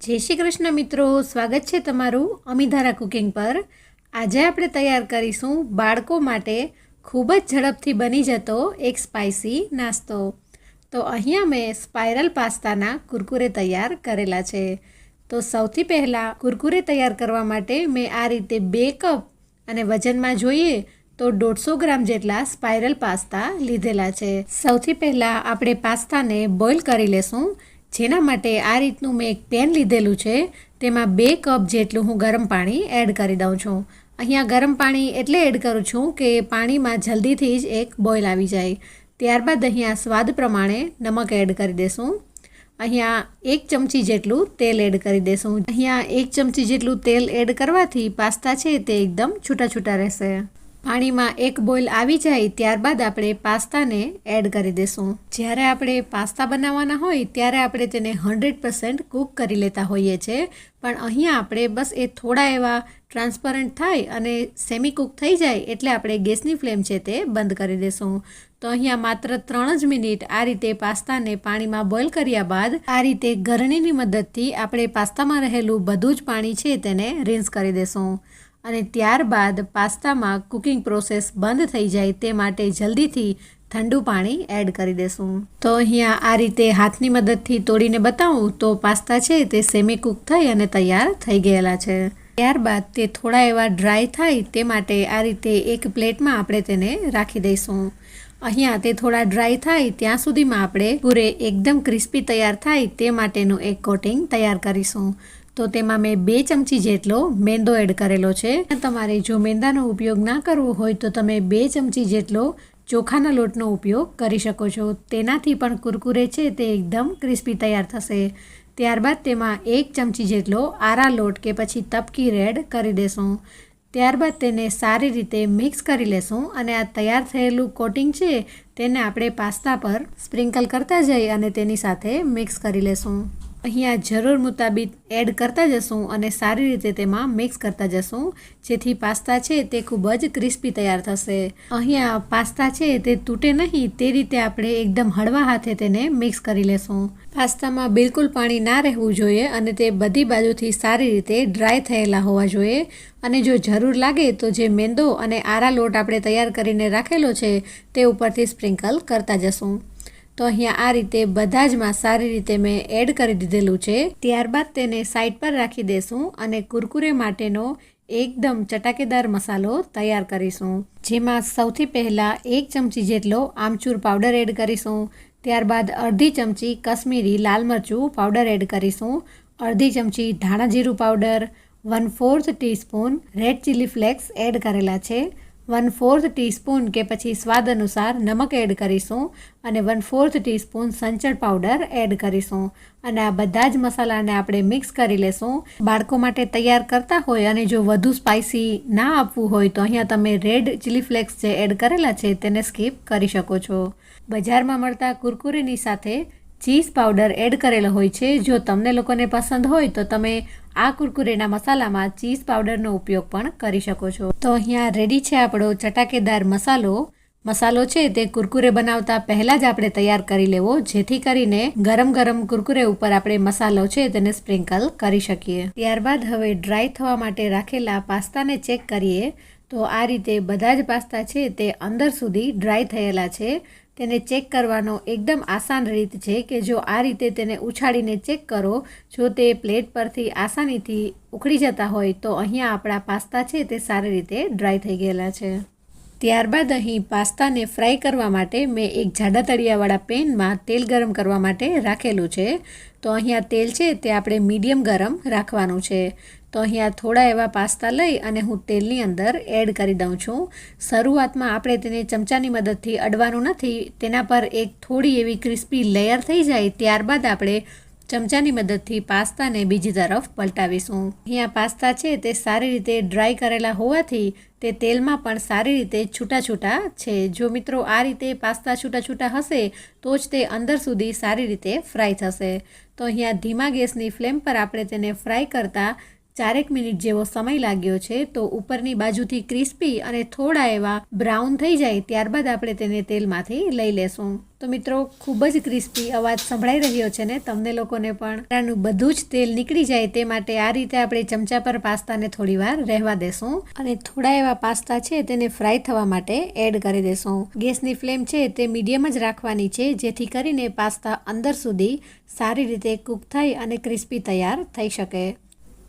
જય શ્રી કૃષ્ણ મિત્રો, સ્વાગત છે તમારું અમીધારા કુકિંગ પર. આજે આપણે તૈયાર કરીશું બાળકો માટે ખૂબ જ ઝડપથી બની જતો એક સ્પાઇસી નાસ્તો. તો અહીંયા મેં સ્પાઇરલ પાસ્તાના કુરકુરે તૈયાર કરેલા છે. તો સૌથી પહેલાં કુરકુરે તૈયાર કરવા માટે મેં આ રીતે બે કપ અને વજનમાં જોઈએ તો દોઢસો ગ્રામ જેટલા સ્પાઇરલ પાસ્તા લીધેલા છે. સૌથી પહેલાં આપણે પાસ્તાને બોઇલ કરી લેશું. જેના માટે આ રીતનું મેં એક પેન લીધેલું છે. તેમાં બે કપ જેટલું હું ગરમ પાણી એડ કરી દઉં છું. અહીંયા ગરમ પાણી એટલે એડ કરું છું કે પાણીમાં જલ્દીથી જ એક બોઇલ આવી જાય. ત્યારબાદ અહીંયા સ્વાદ પ્રમાણે નમક એડ કરી દેશું. અહીંયા એક ચમચી જેટલું તેલ એડ કરી દેશું. અહીંયા એક ચમચી જેટલું તેલ એડ કરવાથી પાસ્તા છે તે એકદમ છૂટા છૂટા રહેશે. પાણીમાં એક બોઇલ આવી જાય ત્યારબાદ આપણે પાસ્તાને એડ કરી દેશું. જ્યારે આપણે પાસ્તા બનાવવાના હોય ત્યારે આપણે તેને હંડ્રેડ પર્સન્ટ કૂક કરી લેતા હોઈએ છીએ પણ અહીંયા આપણે બસ એ થોડા એવા ટ્રાન્સપરન્ટ થાય અને સેમી કૂક થઈ જાય એટલે આપણે ગેસની ફ્લેમ છે તે બંધ કરી દેશું. તો અહીંયા માત્ર ત્રણ જ મિનિટ આ રીતે પાસ્તાને પાણીમાં બોઇલ કર્યા બાદ આ રીતે ગરણીની મદદથી આપણે પાસ્તામાં રહેલું બધું જ પાણી છે તેને રિન્સ કરી દેશું. અને ત્યારબાદ પાસ્તામાં કુકિંગ પ્રોસેસ બંધ થઈ જાય તે માટે જલ્દીથી ઠંડુ પાણી એડ કરી દેશું. તો અહીંયા આ રીતે હાથની મદદથી તોડીને બતાવું તો પાસ્તા છે તે સેમી કૂક થઈ અને તૈયાર થઈ ગયેલા છે. ત્યારબાદ તે થોડા એવા ડ્રાય થાય તે માટે આ રીતે એક પ્લેટમાં આપણે તેને રાખી દઈશું. અહીંયા તે થોડા ડ્રાય થાય ત્યાં સુધીમાં આપણે પૂરે એકદમ ક્રિસ્પી તૈયાર થાય તે માટેનું એક કોટિંગ તૈયાર કરીશું. તો તેમાં મેં બે ચમચી જેટલો મેંદો એડ કરેલો છે. તમારે જો મેંદાનો ઉપયોગ ના કરવો હોય તો તમે બે ચમચી જેટલો ચોખાના લોટનો ઉપયોગ કરી શકો છો. તેનાથી પણ કુરકુરે છે તે એકદમ ક્રિસ્પી તૈયાર થશે. ત્યારબાદ તેમાં એક ચમચી જેટલો આરા લોટ કે પછી તપકી રેડ કરી દેશું. ત્યારબાદ તેને સારી રીતે મિક્સ કરી લેશું અને આ તૈયાર થયેલું કોટિંગ છે તેને આપણે પાસ્તા પર સ્પ્રિંકલ કરતા જઈ અને તેની સાથે મિક્સ કરી લેશું. અહીંયા જરૂર મુતાબિક એડ કરતા જશું અને સારી રીતે તેમાં મિક્સ કરતા જશું. જેથી પાસ્તા છે તે ખૂબ જ ક્રિસ્પી તૈયાર થશે. અહીંયા પાસ્તા છે તે તૂટે નહીં, તે રીતે આપણે એકદમ હળવા હાથે તેને મિક્સ કરી લેશું. પાસ્તામાં બિલકુલ પાણી ના રહેવું જોઈએ અને તે બધી બાજુથી સારી રીતે ડ્રાય થયેલા હોવા જોઈએ. અને જો જરૂર લાગે તો જે મેંદો અને આરા લોટ આપણે તૈયાર કરીને રાખેલો છે તે ઉપરથી સ્પ્રિંકલ કરતા જશું. તો અહીંયા આ રીતે બધા જમાં સારી રીતે મેં એડ કરી દીધેલું છે. ત્યારબાદ તેને સાઈડ પર રાખી દેશું અને કુરકુરે માટેનો એકદમ ચટાકેદાર મસાલો તૈયાર કરીશું. જેમાં સૌથી પહેલાં એક ચમચી જેટલો આમચૂર પાવડર એડ કરીશું. ત્યારબાદ અડધી ચમચી કશ્મીરી લાલ મરચું પાવડર એડ કરીશું. અડધી ચમચી ધાણા જીરું powder one fourth teaspoon red chilli flakes add કરેલા છે. વન ફોર્થ ટીસ્પૂન કે પછી સ્વાદ અનુસાર નમક એડ કરીશું અને વન ફોર્થ ટીસ્પૂન સંચળ પાવડર એડ કરીશું. અને આ બધા જ મસાલાને આપણે મિક્સ કરી લેશું. બાળકો માટે તૈયાર કરતા હોય અને જો વધુ સ્પાઇસી ના આપવું હોય તો અહીંયા તમે રેડ ચીલી ફ્લેક્સ જે એડ કરેલા છે તેને સ્કીપ કરી શકો છો. બજારમાં મળતા કુરકુરીની સાથે ચીઝ પાવડર એડ કરેલો હોય છે. જો તમને લોકોને પસંદ હોય તો તમે આ કુરકુરેના મસાલામાં ચીઝ પાવડરનો ઉપયોગ પણ કરી શકો છો. તો અહીંયા રેડી છે આપણો ચટાકેદાર મસાલો. મસાલો છે તે કુરકુરે બનાવતા પહેલાં જ આપણે તૈયાર કરી લેવો. જેથી કરીને ગરમ ગરમ કુરકુરે ઉપર આપણે મસાલો છે તેને સ્પ્રિંકલ કરી શકીએ. ત્યારબાદ હવે ડ્રાય થવા માટે રાખેલા પાસ્તાને ચેક કરીએ. તો આ રીતે બધા જ પાસ્તા છે તે અંદર સુધી ડ્રાય થયેલા છે. તેને ચેક કરવાનો એકદમ આસાન રીત છે કે જો આ રીતે તેને ઉછાળીને ચેક કરો, જો તે પ્લેટ પરથી આસાનીથી ઉખડી જતા હોય, તો અહીંયા આપણા પાસ્તા છે તે સારી રીતે ડ્રાય થઈ ગયેલા છે. ત્યારબાદ અહીં પાસ્તાને ફ્રાય કરવા માટે મેં એક જાડા તળિયાવાળા પેનમાં તેલ ગરમ કરવા માટે રાખેલું છે. તો અહીંયા તેલ છે તે આપણે મીડિયમ ગરમ રાખવાનું છે. તો અહીંયા થોડા એવા પાસ્તા લઈ અને હું તેલની અંદર એડ કરી દઉં છું. શરૂઆતમાં આપણે તેને ચમચાની મદદથી અડવાનું નથી, તેના પર એક થોડી એવી ક્રિસ્પી લેયર થઈ જાય ત્યારબાદ આપણે ચમચાની મદદથી પાસ્તાને બીજી તરફ પલટાવીશું. અહીંયા પાસ્તા છે તે સારી રીતે ડ્રાય કરેલા હોવાથી તે તેલમાં પણ સારી રીતે છૂટા છૂટા છે. જો મિત્રો આ રીતે પાસ્તા છૂટા છૂટા હશે, તો જ તે અંદર સુધી સારી રીતે ફ્રાય થશે. તો અહીંયા ધીમા ગેસની ફ્લેમ પર આપણે તેને ફ્રાય કરતાં ચારેક મિનિટ જેવો સમય લાગ્યો છે, તો ઉપરની બાજુથી ક્રિસ્પી અને થોડા એવા બ્રાઉન થઈ જાય, ત્યારબાદ આપણે તેને તેલમાંથી લઈ લેશું. તો મિત્રો, ખૂબ જ ક્રિસ્પી અવાજ સંભળાઈ રહ્યો છે ને, તમને લોકોને પણ. આનું બધું જ તેલ નીકળી જાય તે માટે આ રીતે આપણે ચમચા પર પાસ્તાને થોડી વાર રહેવા દેશું અને થોડા એવા પાસ્તા છે તેને ફ્રાય થવા માટે એડ કરી દેશું. ગેસની ફ્લેમ છે તે મીડિયમ જ રાખવાની છે, જેથી કરીને પાસ્તા અંદર સુધી સારી રીતે કૂક થઈ અને ક્રિસ્પી તૈયાર થઈ શકે.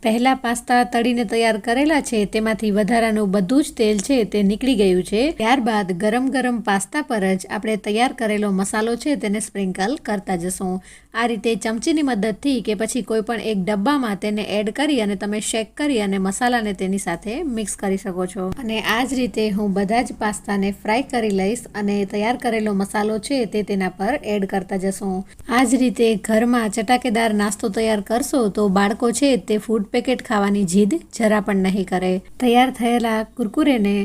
પહેલા પાસ્તા તળીને તૈયાર કરેલા છે, તેમાંથી વધારાનું બધું જ તેલ છે તે નીકળી ગયું છે. ત્યારબાદ ગરમ ગરમ પાસ્તા પર જ આપણે તૈયાર કરેલો મસાલો છે તેને સ્પ્રિંકલ કરતા જશું. આ રીતે ચમચીની મદદથી કે પછી કોઈપણ એક ડબ્બામાં તેને એડ કરી અને તમે શેક કરી અને મસાલાને તેની સાથે મિક્સ કરી શકો છો. અને આ જ રીતે હું બધા જ પાસ્તાને ફ્રાય કરી લઈશ અને તૈયાર કરેલો મસાલો છે તે તેના પર એડ કરતા જશું. આ જ રીતે ઘરમાં ચટાકેદાર નાસ્તો તૈયાર કરશો તો બાળકો છે તે ફૂડ પેકેટ ખાવાની જીદ જરા પણ નહીં કરે. તૈયાર થયેલા કુરકુરેને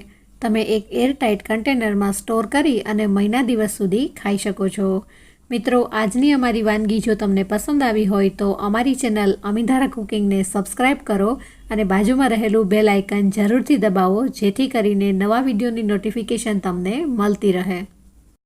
તમે એક એરટાઇટ કન્ટેનરમાં સ્ટોર કરી અને મહિના દિવસ સુધી ખાઈ શકો છો. મિત્રો, આજની અમારી વાનગી જો તમને પસંદ આવી હોય તો અમારી ચેનલ અમીધારા કુકિંગને સબસ્ક્રાઇબ કરો અને બાજુમાં રહેલું બેલ આઇકન જરૂરથી દબાવો જેથી કરીને નવા વિડીયોની નોટિફિકેશન તમને મળતી રહે.